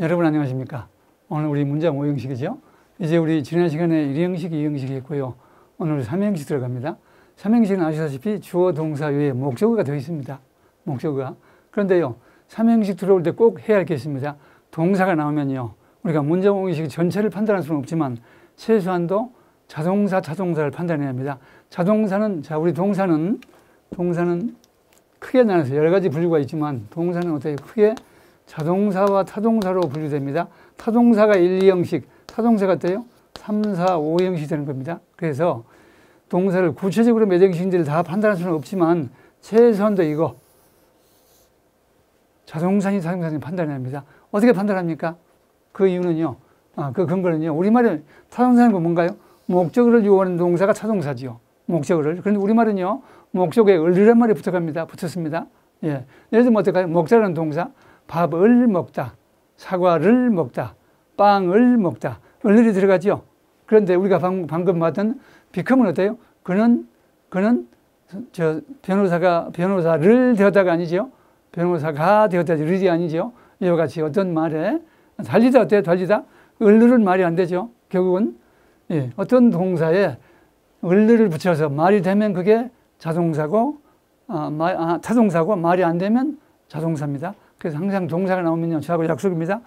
여러분 안녕하십니까? 오늘 우리 문장 5형식이죠. 이제 우리 지난 시간에 1형식, 2형식이 있고요. 오늘 3형식 들어갑니다. 3형식은 아시다시피 주어, 동사 외에 목적어가 되어 있습니다. 목적어가. 그런데요, 3형식 들어올 때 꼭 해야 할 게 있습니다. 동사가 나오면요. 우리가 문장 5형식 전체를 판단할 수는 없지만 최소한도 자동사, 타동사를 판단해야 합니다. 자동사는, 자, 우리 동사는, 동사는 크게 나눠서 여러 가지 분류가 있지만 동사는 어떻게 크게 자동사와 타동사로 분류됩니다. 타동사가 1, 2형식, 타동사가 어때요? 3, 4, 5형식 되는 겁니다. 그래서 동사를 구체적으로 몇 형식인지를 다 판단할 수는 없지만 최소한도 이거 자동사니 타동사니 판단해야 합니다. 어떻게 판단합니까? 그 이유는요. 아, 그 근거는요. 우리말은 타동사는 건 뭔가요? 목적어를 요하는 동사가 타동사지요. 목적어를. 그런데 우리말은요. 목적에 을이란 말이 붙어갑니다. 붙었습니다. 예. 예를 들면 어떨까요? 먹자라는 동사. 밥을 먹다. 사과를 먹다. 빵을 먹다. 을이 들어가죠. 그런데 우리가 방, 방금 봤던 비컴은 어때요? 그는, 그는 저 변호사가 변호사를 되었다가 아니죠. 변호사가 되었다지 르이 아니죠. 이와 같이 어떤 말에 달리다 어때요? 달리다? 을르는 말이 안 되죠. 결국은 예, 어떤 동사에 을르를 붙여서 말이 되면 그게 자동사고 아, 마, 아, 타동사고 말이 안 되면 자동사입니다. 그래서 항상 동사가 나오면요. 저하고 약속입니다.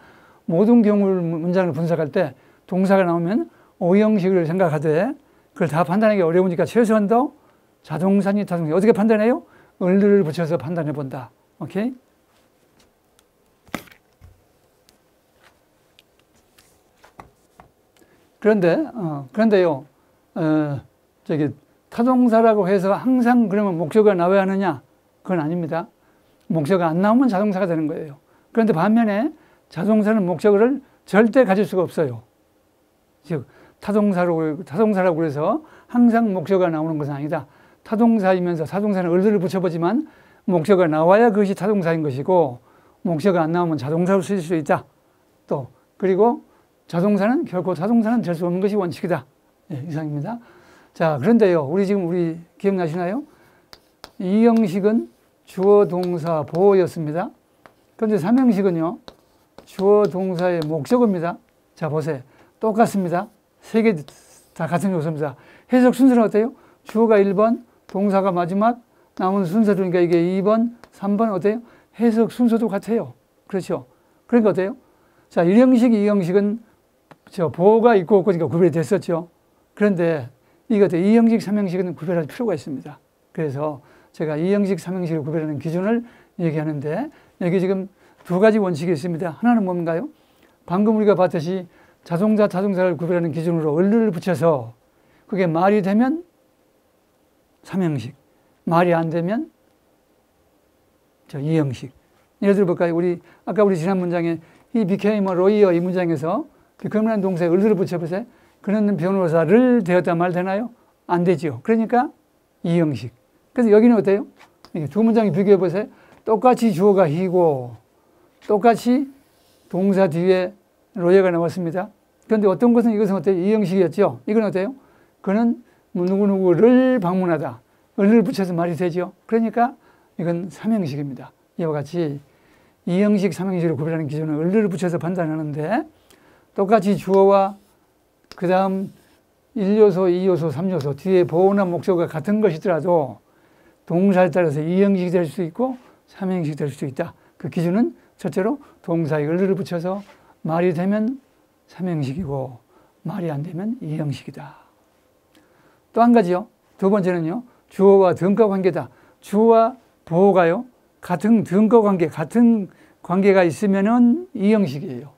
모든 경우를 문장을 분석할 때 동사가 나오면 오형식을 생각하되 그걸 다 판단하기 어려우니까 최소한도 자동사니 타동사 어떻게 판단해요? 을를 붙여서 판단해 본다. 오케이? 그런데 어, 그런데요. 어, 저기 타동사라고 해서 항상 그러면 목적어가 나와야 하느냐? 그건 아닙니다. 목적어가 안 나오면 자동사가 되는 거예요. 그런데 반면에 자동사는 목적어를 절대 가질 수가 없어요. 즉 타동사로 타동사라고 그래서 항상 목적어가 나오는 것은 아니다. 타동사이면서 타동사는 을들을 붙여보지만 목적어가 나와야 그것이 타동사인 것이고 목적어가 안 나오면 자동사로 쓰일 수 있다. 또 그리고 자동사는 결코 타동사는 될 수 없는 것이 원칙이다. 예, 이상입니다. 자, 그런데요. 우리 지금 우리 기억나시나요? 이 형식은 주어 동사 보호였습니다. 그런데 3형식은요. 주어 동사의 목적어입니다. 자, 보세요. 똑같습니다. 세 개 다 같은 요소입니다. 해석 순서는 어때요? 주어가 1번, 동사가 마지막, 남은 순서니까 이게 2번, 3번 어때요? 해석 순서도 같아요. 그렇죠? 그러니까 어때요? 자, 1형식, 2형식은 저 보호가 있고 없고니까 구별이 됐었죠. 그런데 이거 2형식, 3형식은 구별할 필요가 있습니다. 그래서 제가 2형식, 3형식을 구별하는 기준을 얘기하는데 여기 지금 두 가지 원칙이 있습니다. 하나는 뭔가요? 방금 우리가 봤듯이 자동사, 타동사를 구별하는 기준으로 을을 붙여서 그게 말이 되면 3형식, 말이 안 되면 저 2형식. 예를 들어 볼까요? 우리 아까 우리 지난 문장에 이 became a lawyer 이 문장에서 become라는 동사에 을을 붙여보세요. 그는 변호사를 되었다 말 되나요? 안 되죠. 그러니까 2형식. 그래서 여기는 어때요? 두 문장이 비교해 보세요. 똑같이 주어가 히고 똑같이 동사 뒤에 로예가 나왔습니다. 그런데 어떤 것은 이것은 어때요? 이 형식이었죠. 이건 어때요? 그는 누구누구를 방문하다. 을을 붙여서 말이 되죠. 그러니까 이건 삼형식입니다. 이와 같이 이형식, 삼형식을 구별하는 기준은 을을 붙여서 판단하는데 똑같이 주어와 그 다음 1요소, 2요소, 3요소 뒤에 보호나 목적어가 같은 것이더라도 동사에 따라서 이형식이 될 수 있고 삼형식이 될수 있다. 그 기준은 첫째로 동사에 을을 붙여서 말이 되면 삼형식이고 말이 안 되면 이형식이다. 또 한 가지요. 두 번째는요. 주어와 등가 관계다. 주어와 보호가요. 같은 등가 관계, 같은 관계가 있으면은 이형식이에요.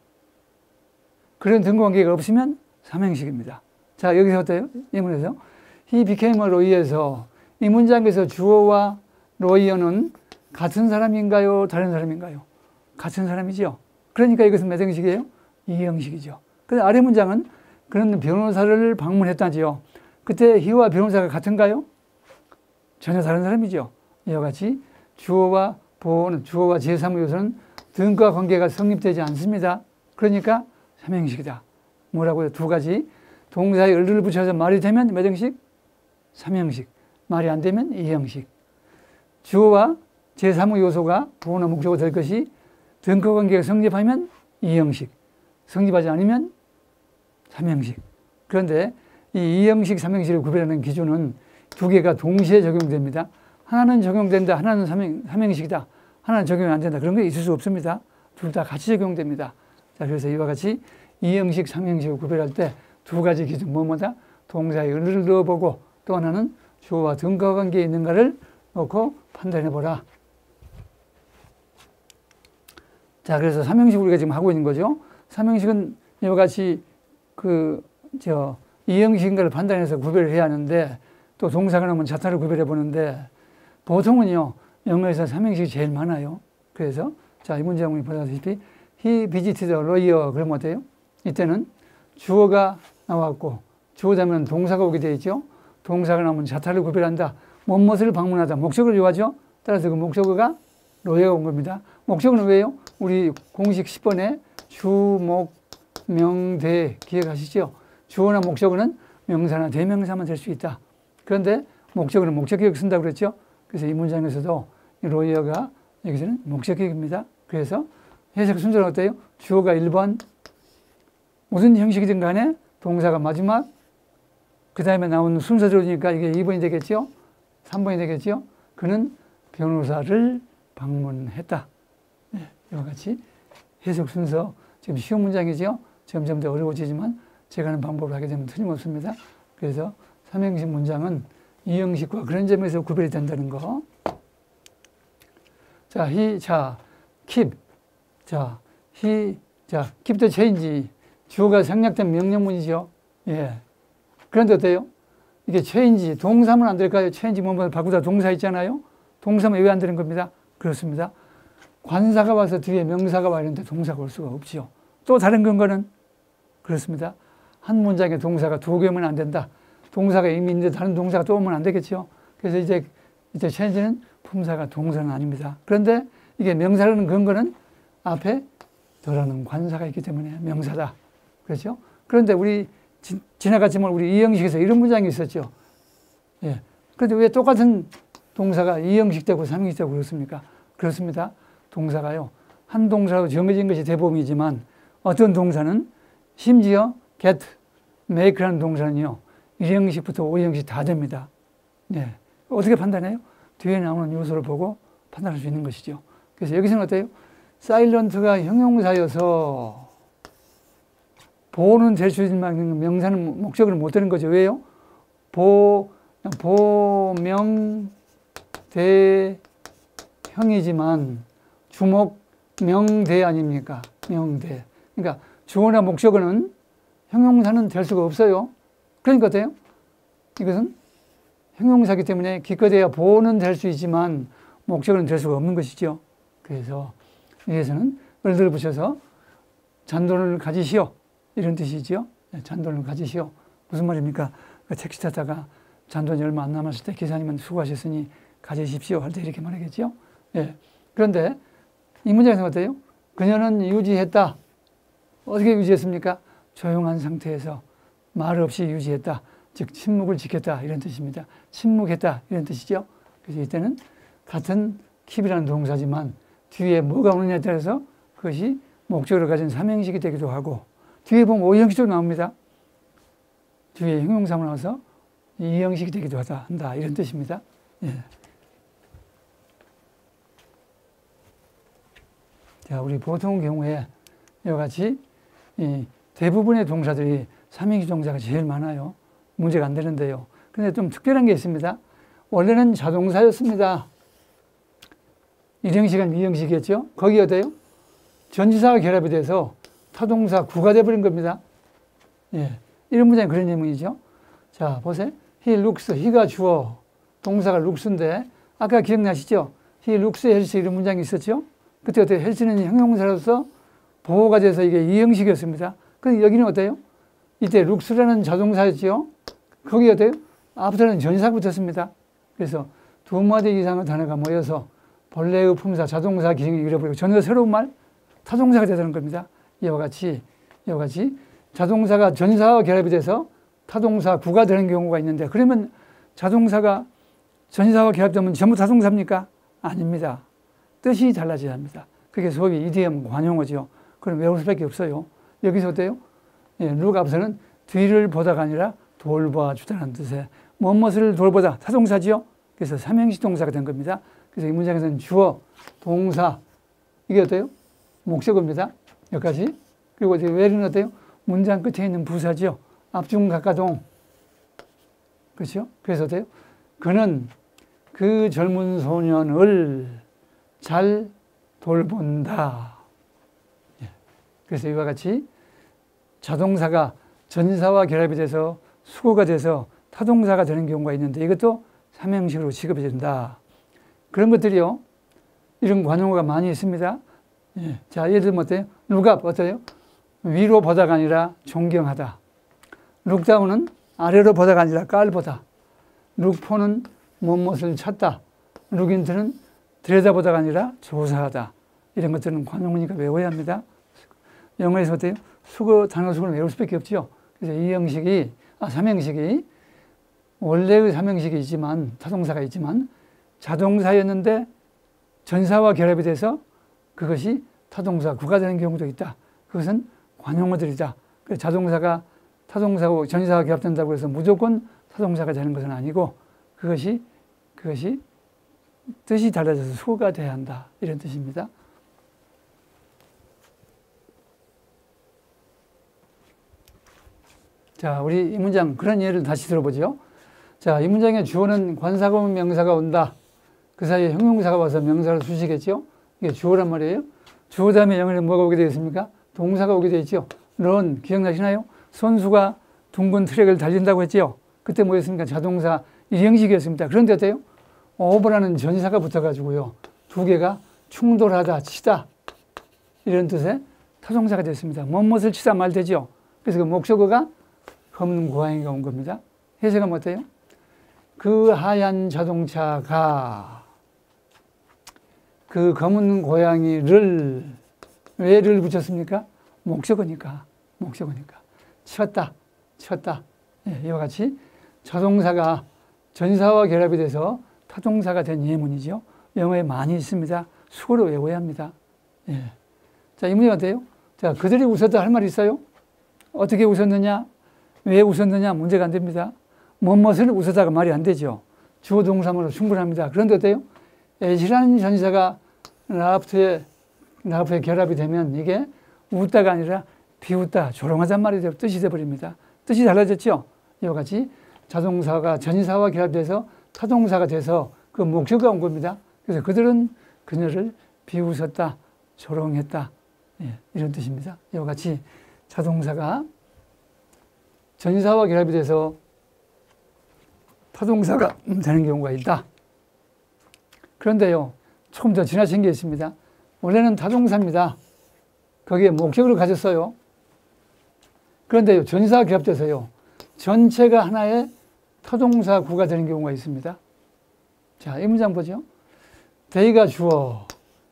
그런 등가 관계가 없으면 삼형식입니다. 자, 여기서 어때요? 이 문에서 he became a lawyer에서 이 문장에서 주어와 로이어는 같은 사람인가요? 다른 사람인가요? 같은 사람이죠. 그러니까 이것은 몇 형식이에요? 이 형식이죠. 근데 아래 문장은 그는 변호사를 방문했다지요. 그때 희와 변호사가 같은가요? 전혀 다른 사람이죠. 이와 같이 주어와 보호는 주어와 제3의 요소는 등과 관계가 성립되지 않습니다. 그러니까 삼형식이다. 뭐라고요? 두 가지. 동사에 을을 붙여서 말이 되면 몇 형식? 삼형식. 말이 안 되면 이 형식. 주어와 제3의 요소가 보호나 목적어 될 것이 등과 관계가 성립하면 이 형식. 성립하지 않으면 삼형식. 그런데 이 이형식, 삼형식을 구별하는 기준은 두 개가 동시에 적용됩니다. 하나는 적용된다. 하나는 삼형, 삼형식이다. 하나는 적용이 안 된다. 그런 게 있을 수 없습니다. 둘 다 같이 적용됩니다. 자, 그래서 이와 같이 이형식, 삼형식을 구별할 때 두 가지 기준, 뭐뭐다? 동사의 을을 넣어보고 또 하나는 주어와 등과 관계에 있는가를 놓고 판단해 보라. 자, 그래서 삼형식 우리가 지금 하고 있는 거죠. 삼형식은 이와 같이 그, 저, 이형식인가를 판단해서 구별을 해야 하는데 또 동사가 나오면 자타를 구별해 보는데 보통은요, 영어에서 삼형식이 제일 많아요. 그래서 자, 이 문제 보면 보다시피 he visited a 그러면 어때요? 이때는 주어가 나왔고 주어 되면 동사가 오게 되어 있죠. 동사가 나오면 자타를 구별한다. 무엇을 방문하다. 목적을 요하죠. 따라서 그 목적어가 로에가 온 겁니다. 목적은 왜요? 우리 공식 10번에 주, 목, 명, 대 기억하시죠? 주어나 목적어는 명사나 대명사만 될 수 있다. 그런데 목적어는 목적격 쓴다고 그랬죠? 그래서 이 문장에서도 로이어가 여기서는 목적격입니다. 그래서 해석 순서는 어때요? 주어가 1번, 무슨 형식이든 간에 동사가 마지막, 그 다음에 나오는 순서대로니까 이게 2번이 되겠죠? 3번이 되겠죠? 그는 변호사를 방문했다. 네, 이와 같이 해석 순서, 지금 쉬운 문장이죠? 점점 더 어려워지지만 제가 하는 방법을 하게 되면 틀림없습니다. 그래서 삼형식 문장은 이형식과 그런 점에서 구별이 된다는 거. 자, he, 자, keep. 자, he, 자, keep the change. 주어가 생략된 명령문이죠. 예. 그런데 어때요? 이게 change, 동사면 안 될까요? change 뭐뭐 바꾸다 동사 있잖아요. 동사면 왜 안 되는 겁니다. 그렇습니다. 관사가 와서 뒤에 명사가 와 있는데 동사가 올 수가 없지요. 또 다른 근거는 그렇습니다. 한 문장에 동사가 두 개면 안 된다. 동사가 이미 있는데 다른 동사가 또 오면 안 되겠죠. 그래서 이제 이제 체인지는 품사가 동사는 아닙니다. 그런데 이게 명사라는 근거는 앞에 더라는 관사가 있기 때문에 명사다. 그렇죠? 그런데 우리 지, 나갔지만 우리 이형식에서 이런 문장이 있었죠. 예. 그런데 왜 똑같은 동사가 이형식 되고 삼형식 되고 그렇습니까? 그렇습니다. 동사가요. 한 동사로 정해진 것이 대부분이지만 어떤 동사는 심지어 get, make라는 동사는요. 1형식부터 5형식 다 됩니다. 네. 어떻게 판단해요? 뒤에 나오는 요소를 보고 판단할 수 있는 것이죠. 그래서 여기서는 어때요? 사일런트가 형용사여서 보는 있는 명사는 목적을 못 되는 거죠. 왜요? 보, 보명, 대, 형이지만 주목, 명대 아닙니까? 명대. 그러니까 주어나 목적어는 형용사는 될 수가 없어요. 그러니까 어때요? 이것은 형용사기 때문에 기껏해야 보는 될 수 있지만 목적은 될 수가 없는 것이죠. 그래서 여기서는 을들 붙여서 잔돈을 가지시오. 이런 뜻이죠. 네, 잔돈을 가지시오. 무슨 말입니까? 그 택시 타다가 잔돈이 얼마 안 남았을 때 기사님은 수고하셨으니 가지십시오. 할 때 이렇게 말하겠죠. 예. 그런데 이 문장에서 어때요? 그녀는 유지했다. 어떻게 유지했습니까? 조용한 상태에서 말 없이 유지했다. 즉 침묵을 지켰다 이런 뜻입니다. 침묵했다 이런 뜻이죠. 그래서 이때는 같은 킵이라는 동사지만 뒤에 뭐가 오느냐에 따라서 그것이 목적으로 가진 삼형식이 되기도 하고 뒤에 보면 오형식도 나옵니다. 뒤에 형용사가 나와서 이형식이 되기도 하다 한다 이런 뜻입니다. 예. 자, 우리 보통 경우에 이와 같이 대부분의 동사들이 삼행시 동사가 제일 많아요. 문제가 안 되는데요. 근데 좀 특별한 게 있습니다. 원래는 자동사였습니다. 일형식은 이형식이었죠. 거기 어때요? 전지사가 결합이 돼서 타동사 구가 돼버린 겁니다. 예. 이런 문장이 그런 예문이죠. 자, 보세요. he looks, he가 주어, 동사가 looks인데, 아까 기억나시죠? he looks 헬스 이런 문장이 있었죠? 그때 어때요? 헬스는 형용사로서 보호가 돼서 이게 이형식이었습니다. 근데 여기는 어때요? 이때 룩스라는 자동사였죠. 거기 어때요? 앞부터는 전사가 붙었습니다. 그래서 두 마디 이상의 단어가 모여서 본래의 품사, 자동사 기능을 잃어버리고 전혀 새로운 말, 타동사가 되는 겁니다. 이와 같이, 이와 같이 자동사가 전사와 결합이 돼서 타동사 구가 되는 경우가 있는데 그러면 자동사가 전사와 결합되면 전부 타동사입니까? 아닙니다. 뜻이 달라져야 합니다. 그게 소위 이디엄 관용어죠. 그럼 외울 수밖에 없어요. 여기서 어때요? 예, 룩 앞서는 뒤를 보다가 아니라 돌봐주다는 뜻의 무엇을 돌보다 타동사지요. 그래서 삼형식 동사가 된 겁니다. 그래서 이 문장에서는 주어, 동사 이게 어때요? 목적어입니다. 여기까지. 그리고 이제 외는 어때요? 문장 끝에 있는 부사지요. 앞중 가까동. 그렇죠? 그래서 어때요? 그는 그 젊은 소년을 잘 돌본다. 예. 그래서 이와 같이 자동사가 전사와 결합이 돼서 수고가 돼서 타동사가 되는 경우가 있는데 이것도 삼형식으로 취급이 된다. 그런 것들이요. 이런 관용어가 많이 있습니다. 예. 자, 예를 들면 어때요? 룩업 어때요? 위로 보다가 아니라 존경하다. 룩다운은 아래로 보다가 아니라 깔보다. 룩포는 무엇을 찾다. 룩인트는 들여다보다가 아니라 조사하다. 이런 것들은 관용어니까 외워야 합니다. 영어에서 어때요? 수거, 단어 수거를 외울 수밖에 없죠. 그래서 이 형식이, 아, 삼형식이 원래의 삼형식이 있지만, 타동사가 있지만, 자동사였는데 전사와 결합이 돼서 그것이 타동사 구가 되는 경우도 있다. 그것은 관용어들이다. 그 자동사가 타동사고 전사와 결합된다고 해서 무조건 타동사가 되는 것은 아니고 그것이 그것이 뜻이 달라져서 수가 돼야 한다. 이런 뜻입니다. 자, 우리 이 문장 그런 예를 다시 들어보죠. 자, 이 문장의 주어는 관사가 명사가 온다. 그 사이에 형용사가 와서 명사를 수식했죠. 이게 주어란 말이에요. 주어 다음에 영어는 뭐가 오게 되겠습니까? 동사가 오게 되죠. 런 기억나시나요? 선수가 둥근 트랙을 달린다고 했죠. 그때 뭐였습니까? 자동사 이 형식이었습니다. 그런데 어때요? 오버라는 전사가 붙어가지고요. 두 개가 충돌하다, 치다 이런 뜻의 타동사가 됐습니다. 무엇을 치다 말 되죠. 그래서 그 목적어가 검은 고양이가 온 겁니다. 해석은 어때요? 그 하얀 자동차가 그 검은 고양이를 왜를 붙였습니까? 목적어니까 목적어니까 쳤다 쳤다 예, 이와 같이 자동사가 전사와 결합이 돼서 타동사가 된 예문이죠. 영어에 많이 있습니다. 수어로 외워야 합니다. 예. 자, 이 문제 어때요? 자, 그들이 웃었다 할말 있어요? 어떻게 웃었느냐? 왜 웃었느냐? 문제가 안 됩니다. 무엇을 웃었다가 말이 안 되죠. 주어 동사로 충분합니다. 그런데 어때요? 애실한 전사가 라프트에, 라프트에 결합이 되면 이게 웃다가 아니라 비웃다, 조롱하단 말이 되 뜻이 되버립니다. 뜻이 달라졌죠? 이와 같이 자동사가 전사와 결합돼서 타동사가 돼서 그 목적어가 온 겁니다. 그래서 그들은 그녀를 비웃었다, 조롱했다. 예, 이런 뜻입니다. 이와 같이 자동사가 전사와 결합이 돼서 타동사가 되는 경우가 있다. 그런데요, 조금 더 지나친 게 있습니다. 원래는 타동사입니다. 거기에 목적을 가졌어요. 그런데요, 전사 결합돼서요, 전체가 하나의 타동사 구가 되는 경우가 있습니다. 자, 이 문장 보죠. 대의가 주어,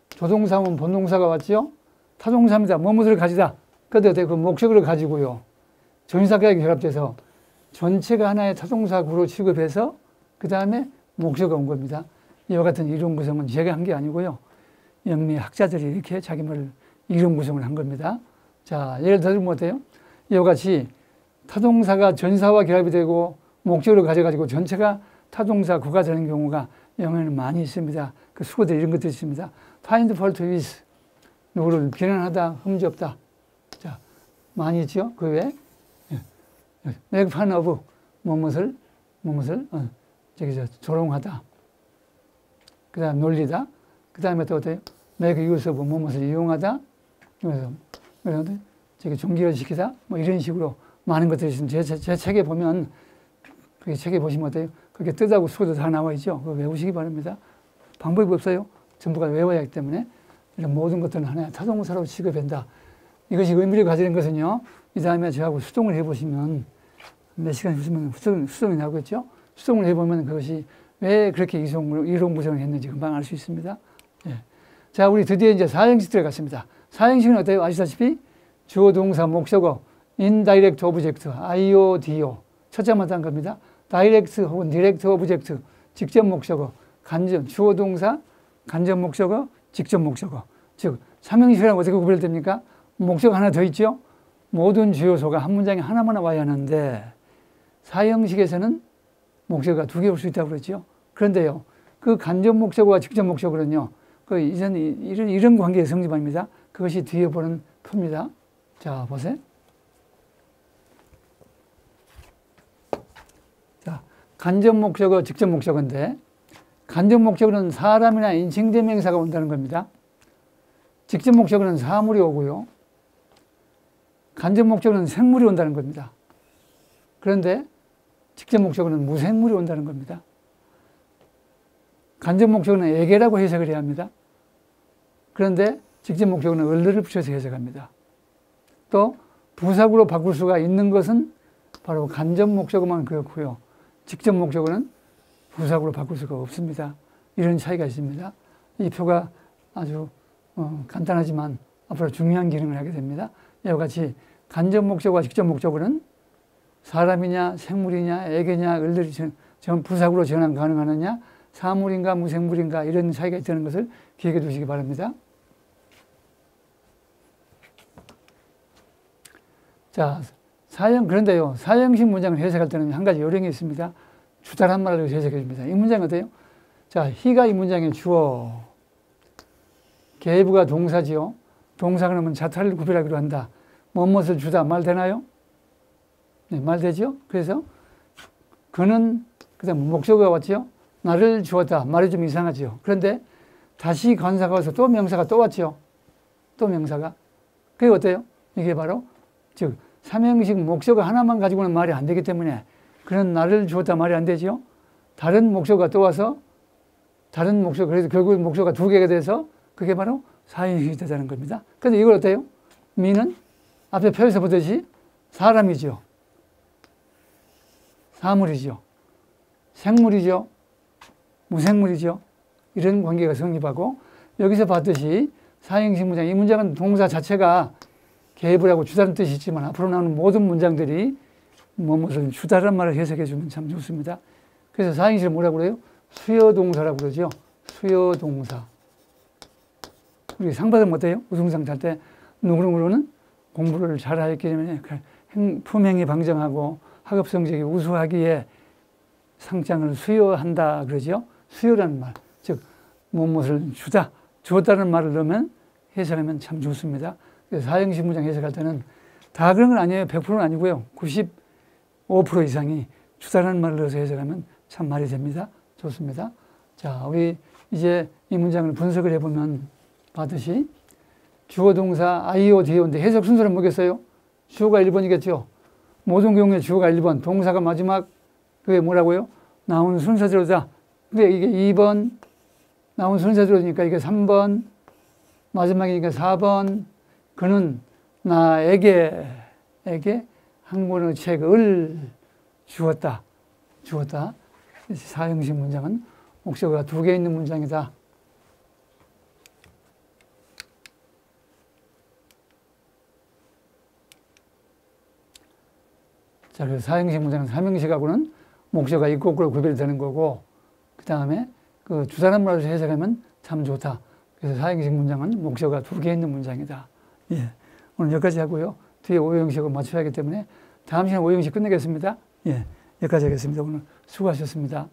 조동사면 본동사가 왔죠. 타동사입니다. 무엇을 가지다. 그런데 그 목적을 가지고요. 전사가 결합돼서 전체가 하나의 타동사 구로 취급해서 그 다음에 목적가 온 겁니다. 이와 같은 이론 구성은 제가 한 게 아니고요. 영미 학자들이 이렇게 자기 말을 이론 구성을 한 겁니다. 자, 예를 들면 어때요? 이와 같이 타동사가 전사와 결합이 되고 목적으로 가져가지고 전체가 타동사 구가 되는 경우가 영어에는 많이 있습니다. 그 수고들 이런 것들이 있습니다. find fault with 누구를 비난하다, 흠지없다. 자, 많이 있죠? 그 외에 예. make fun of 무엇을 무엇을 어, 저기 저 조롱하다. 그 다음 놀리다. 그 다음에 또 어때요? make use of 무엇을 이용하다. 그래서 그래서 저기 종기를 시키다. 뭐 이런 식으로 많은 것들이 있습니다. 제, 제 책에 보면 그 책에 보시면 어때요? 그게 뜻하고 수도 다 나와 있죠. 그거 외우시기 바랍니다. 방법이 없어요. 전부가 외워야 하기 때문에 이런 모든 것들은 하나의 타동사로 취급한다. 이것이 의미를 가지는 것은요. 이 다음에 저하고 수동을 해보시면 몇 시간 있으면 수동, 수동이 나오겠죠. 수동을 해보면 그것이 왜 그렇게 이론, 이론 구성을 했는지 금방 알 수 있습니다. 예. 자, 우리 드디어 이제 사형식 들어갔습니다. 사형식은 어때요? 아시다시피 주어, 동사, 목적어, indirect object, IODO. 첫째만 한 겁니다. 다이렉트 혹은 디렉트 오브젝트, 직접 목적어, 간접, 주어 동사, 간접 목적어, 직접 목적어. 즉, 삼형식이라고 어떻게 구별됩니까? 목적 하나 더 있죠. 모든 주요소가 한 문장에 하나만 와야 하는데 사형식에서는 목적어가 두 개 올 수 있다고 그랬죠. 그런데요, 그 간접 목적어와 직접 목적어는요, 그 이전 이런 이런 관계의 성립합니다. 그것이 뒤에 보는 표입니다. 자 보세요. 자 간접 목적어, 직접 목적어인데 간접 목적어는 사람이나 인칭 대명사가 온다는 겁니다. 직접 목적어는 사물이 오고요. 간접 목적어는 생물이 온다는 겁니다. 그런데 직접 목적어는 무생물이 온다는 겁니다. 간접 목적어는 애게라고 해석을 해야 합니다. 그런데 직접 목적어는 을를 붙여서 해석합니다. 또 부사구로 바꿀 수가 있는 것은 바로 간접 목적어만 그렇고요. 직접 목적어는 부사구로 바꿀 수가 없습니다. 이런 차이가 있습니다. 이 표가 아주 어, 간단하지만 앞으로 중요한 기능을 하게 됩니다. 이와 같이 간접 목적어와 직접 목적어는 사람이냐 생물이냐 애개냐 을들이 전 부사구로 전환 가능하느냐 사물인가 무생물인가 이런 차이가 있다는 것을 기억해 두시기 바랍니다. 자, 사형, 그런데요, 사형식 문장을 해석할 때는 한 가지 요령이 있습니다. 주다란 말을 해석해 줍니다. 이 문장 어때요? 자, 희가 이 문장의 주어, 계부가 동사지요. 동사 그러면 자타를 구별하기로 한다. 무엇을 주다 말 되나요? 네, 말 되죠? 그래서 그는 그다음 목적어가 왔죠. 나를 주었다. 말이 좀 이상하죠. 그런데 다시 관사가 와서 또 명사가 또 왔죠. 또 명사가. 그게 어때요? 이게 바로 즉 삼형식 목적어 하나만 가지고는 말이 안 되기 때문에 그는 나를 주었다 말이 안 되죠. 다른 목적어가 또 와서 다른 목적어 그래서 결국 목적어가 두 개가 돼서 그게 바로 사형식이 되자는 겁니다. 그런데 이걸 어때요? 미는 앞에 표에서 보듯이 사람이죠. 사물이죠. 생물이죠. 무생물이죠. 이런 관계가 성립하고 여기서 봤듯이 사형식 문장, 이 문장은 동사 자체가 개입을 주다는 뜻이 있지만 앞으로 나오는 모든 문장들이 뭐뭇을 주다란 말을 해석해 주면 참 좋습니다. 그래서 사형식을 뭐라고 그래요? 수여동사라고 그러죠. 수여동사. 우리 상 받으면 어때요? 우승상 탈때 누구누구는 공부를 잘하였기 때문에 그 품행이 방정하고 학업 성적이 우수하기에 상장을 수여한다 그러죠. 수여라는 말, 즉 무엇을 주다, 주었다는 말을 넣으면 해석하면 참 좋습니다. 그래서 사형식 문장 해석할 때는 다 그런 건 아니에요. 100%는 아니고요. 95% 이상이 주다라는 말을 넣어서 해석하면 참 말이 됩니다. 좋습니다. 자, 우리 이제 이 문장을 분석을 해보면 봤듯이 주어 동사 아이오 디오인데 해석 순서를 뭐겠어요? 주어가 1번이겠죠. 모든 경우에 주어가 1번, 동사가 마지막 그게 뭐라고요? 나온 순서대로다. 근데 이게 2번 나온 순서대로니까 이게 3번 마지막이니까 4번 그는 나에게 에게 한 권의 책을 주었다. 주었다. 사형식 문장은 목적어가 두 개 있는 문장이다. 자, 그래서 사형식 문장은 삼형식하고는 목적어가 있고 없고 구별되는 거고, 그 다음에 그 주사람으로 해석하면 참 좋다. 그래서 사형식 문장은 목적어가 두 개 있는 문장이다. 예. 오늘 여기까지 하고요. 뒤에 오형식을 맞춰야 하기 때문에 다음 시간에 오형식 끝내겠습니다. 예. 여기까지 하겠습니다. 오늘 수고하셨습니다.